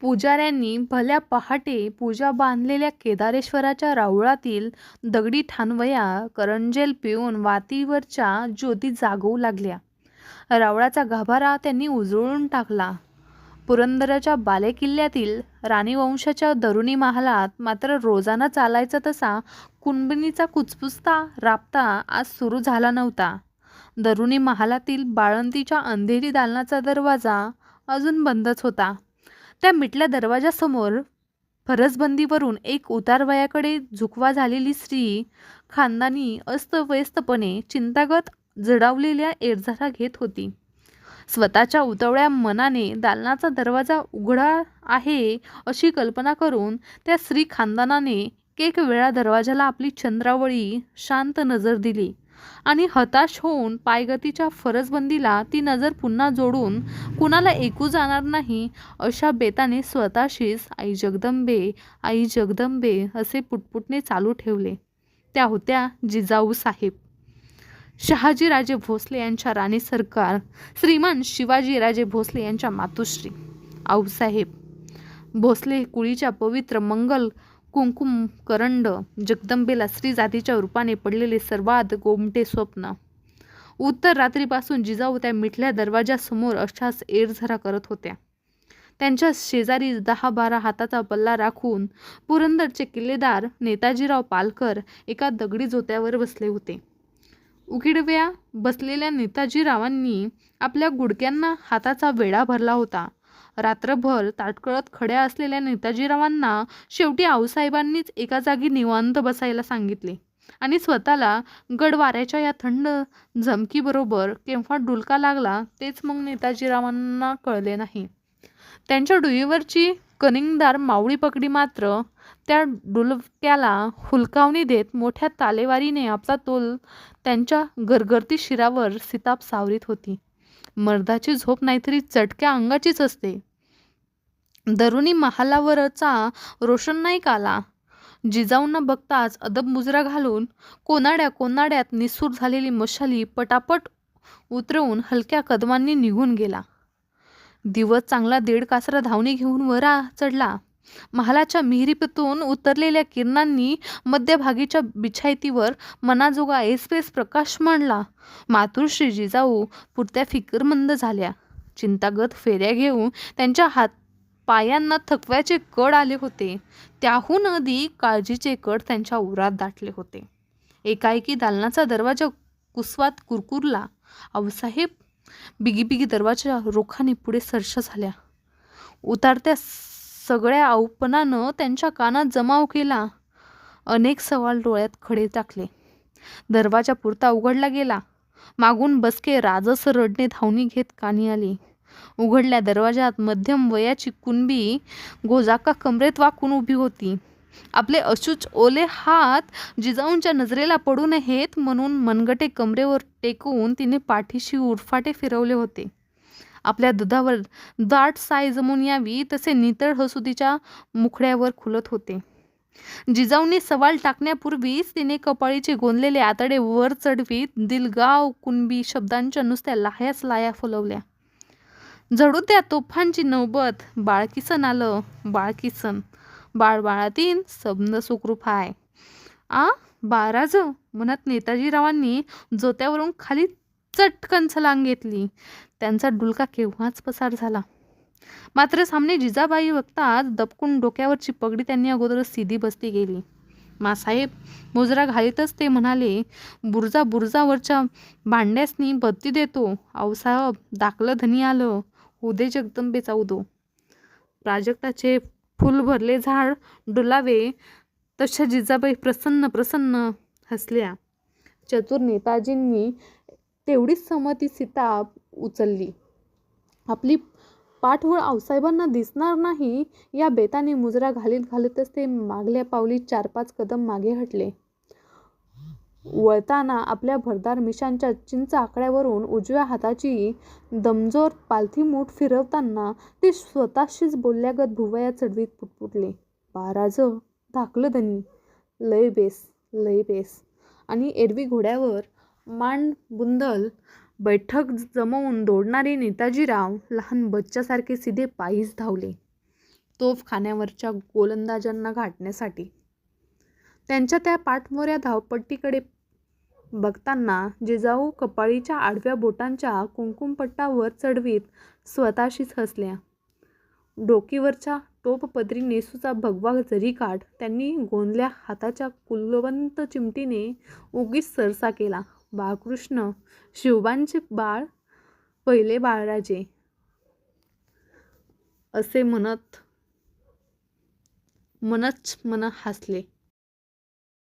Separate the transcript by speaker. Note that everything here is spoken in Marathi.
Speaker 1: पुजाऱ्यांनी भल्या पहाटे पूजा बांधलेल्या केदारेश्वराच्या राऊळातील दगडी ठाणवया करंजेल पिऊन वातीवरच्या ज्योती जागवू लागल्या. रावळाचा गाभारा त्यांनी उजळून टाकला. पुरंदराच्या बालेकिल्ल्यातील राणीवंशाच्या दरुणी महालात मात्र रोजाना चालायचा तसा कुणबिणीचा कुचपुचता राबता आज सुरू झाला नव्हता. दरुणी महालातील बाळंतीच्या अंधेरी दालनाचा दरवाजा अजून बंदच होता. त्या मिटल्या दरवाजासमोर फरसबंदीवरून एक उतारवयाकडे झुकवा झालेली स्त्री खानदानी अस्तव्यस्तपणे चिंतागत जडावलेल्या एरझारा घेत होती. स्वतःच्या उतवळ्या मनाने दालनाचा दरवाजा उघडा आहे अशी कल्पना करून त्या स्त्री खानदानाने एक वेळा दरवाजाला आपली चंद्रावळी शांत नजर दिली. आणि हताश होऊन पायगतीच्या फरसबंदीला ती नजर पुन्हा जोडून कुणाला ऐकू जाणार नाही? अशा बेताने स्वतःशीच आई जगदंबे आई जगदंबे असे पुटपुटणे चालू ठेवले. त्या होत्या जिजाऊ साहेब. शहाजीराजे भोसले यांच्या राणी सरकार श्रीमान शिवाजीराजे भोसले यांच्या मातुश्री. आऊसाहेब. भोसले कुळीच्या पवित्र मंगल कुंकुम करंड जगदंबेला स्त्री जातीच्या रूपाने पडलेले सर्वात गोमटे स्वप्न. उत्तर रात्रीपासून जिजाऊ त्या मिठल्या दरवाजासमोर अशाच एरझरा करत होत्या. त्यांच्या शेजारी दहा बारा हाताचा पल्ला राखून पुरंदरचे किल्लेदार नेताजीराव पालकर एका दगडी जोत्यावर बसले होते. उकिडव्या बसलेल्या नेताजीरावांनी आपल्या गुडक्यांना हाताचा वेढा भरला होता. रात्रभर ताटकळत खड्या असलेल्या नेताजीरावांना शेवटी आऊसाहेबांनीच एका जागी निवांत बसायला सांगितले. आणि स्वतःला गडवाऱ्याच्या या थंड झमकीबरोबर केव्हा डुलका लागला तेच मग नेताजीरावांना कळले नाही. त्यांच्या डुईवरची कनिंगदार मावळी पकडी मात्र त्या डुलक्याला हुलकावणी देत मोठ्या तालेवारीने आपला तोल त्यांच्या गरगरती शिरावर सिताप सावरीत होती. मर्दाची झोप नाहीतरी चटक्या अंगाचीच असते. दरुणी महालावरचा रोशन नाईक आला. जिजाऊंना बघताच अदब मुजरा घालून कोनाड्या कोनाड्यात निसूर झालेली मशाली पटापट उतरवून हलक्या कदमांनी निघून गेला. दिवस चांगला दीड कासरा धावणी घेऊन वरा चढला. महालाच्या मिहिरीपतून उतरलेल्या किरणांनी मध्यभागीच्या बिछायतीवर मनाजोगा ऐसपेस प्रकाश मांडला. मातृश्री जिजाऊ पुरत्या फिकरमंद झाल्या. चिंतागत फेऱ्या घेऊन त्यांच्या हात पायांना थकव्याचे कड आले होते. त्याहून अधिक काळजीचे कड त्यांच्या उरात दाटले होते. एकाएकी दालनाचा दरवाजा कुसवात कुरकुरला. आऊसाहेब बिगी बिगी दरवाजा रोखाने पुढे सर्श झाल्या. उतारत्या सगळ्या औपणानं त्यांच्या कानात जमाव केला. अनेक सवाल डोळ्यात खडे टाकले. दरवाजा पुरता उघडला गेला. मागून बसके राजस रडणे धावणी घेत कानी आली. उघडल्या दरवाजात मध्यम वयाची कुणबी गोजाका कमरेत वाकून उभी होती. आपले अशुच ओले हात जिजाऊंच्या नजरेला पडू नयेत म्हणून मनगटे कमरेवर टेकवून तिने पाठीशी उरफाटे फिरवले होते. आपल्या दुधावर दाट साय जमून यावी तसे नितळ हसू तिच्या मुखड्यावर खुलत होते. जिजाऊंनी सवाल टाकण्यापूर्वीच तिने कपाळीचे गोंदलेले आतडे वर चढवीत दिलगाव कुणबी शब्दांच्या नुसत्या लाह्याच लाया फुलवल्या. जडू द्या तोफांची नौबत. बाळकिसन आलं. बाळकिसन. बाळ बाळातीन सबन सुखरूप हाय. आ? बाराज? म्हणत नेताजीरावांनी जोत्यावरून खाली चटकन छलांग घेतली. त्यांचा डुलका केव्हाच पसार झाला? मात्र सामने जिजाबाई बघताच दबकून डोक्यावरची पगडी त्यांनी अगोदर सिधी बसती गेली. मासाहेब मुजरा घालीतच ते म्हणाले बुरजा बुरजावरच्या भांड्यासनी बत्ती देतो. आऊसाहेब दाखलं धनी आलं. उदे जगदंबेचा उदो प्राजक्ताचे फुल भरले झाड डुलावे तशा जिजाबाई प्रसन्न प्रसन्न हसल्या. चतुर नेताजींनी तेवढीच समती सीता उचलली. आपली पाठवळ आऊसाहेबांना दिसणार नाही या बेताने मुजरा घालीत घालीतच ते मागल्या पावली चार पाच कदम मागे हटले. वळताना आपल्या भरदार मिशांच्या चिंच आकड्यावरून उजव्या हाताची दमजोर पालथी मूठ फिरवताना ते स्वतःशीच बोलल्यागत भुवया चढवीत पुटपुटले. बाराज धाकलं धनी. लय बेस लय बेस. आणि एरवी घोड्यावर मांड बुंदल बैठक जमवून दौडणारे नेताजीराव लहान बच्च्यासारखे सिधे पायीच धावले. तोफखान्यावरच्या गोलंदाजांना गाठण्यासाठी. त्यांच्या त्या पाठमोऱ्या धावपट्टीकडे बघताना जिजाऊ कपाळीच्या आडव्या बोटांच्या कुंकुमपट्टावर चढवीत स्वतःशीच हसल्या. डोकीवरच्या टोपपदरी नेसूचा भगवा जरीकाठ त्यांनी गोंदल्या हाताच्या कुलवंत चिमटीने उगीच सरसा केला. बाळकृष्ण शिवबांचे बाळ पहिले बाळराजे. असे म्हणत मनच मन हसले.